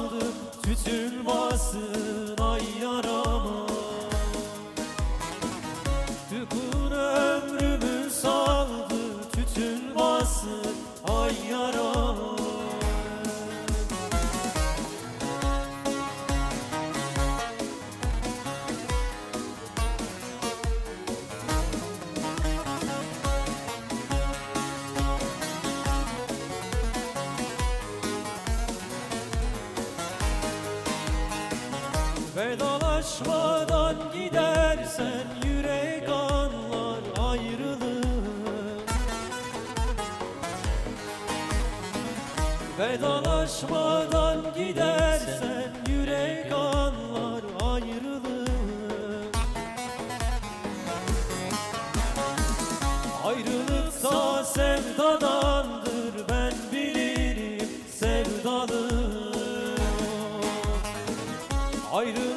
kaldı tütün basıp Vedalaşmadan gidersen yürek anlar ayrılığı Vedalaşmadan gidersen yürek anlar ayrılığı Ayrılıksa sevdadandır ben bilirim sevdalı Ayrılıksa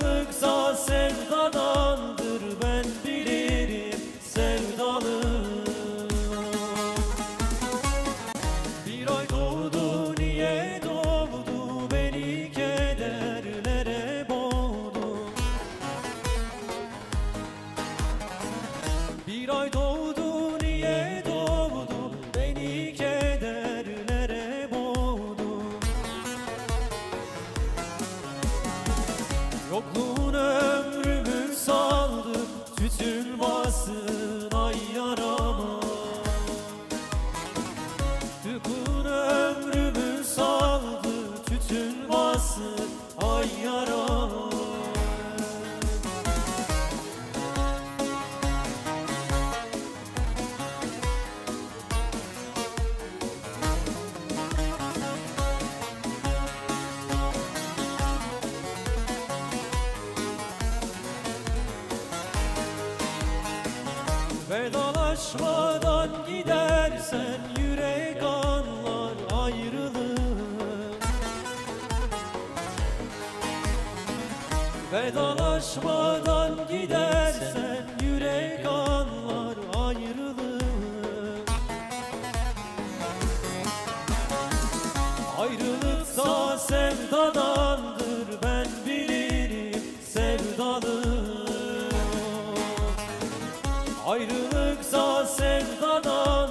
Yokluğun ömrümü saldı Tütülmasın ay yarama. Tıkın ömrümü saldı Tütülmasın ay yarama Vedalaşmadan gidersen yürek anlar ayrılığı Vedalaşmadan gidersen yürek anlar ayrılığı Ayrılıksa sevdadandır Ayrılıksa sevdadan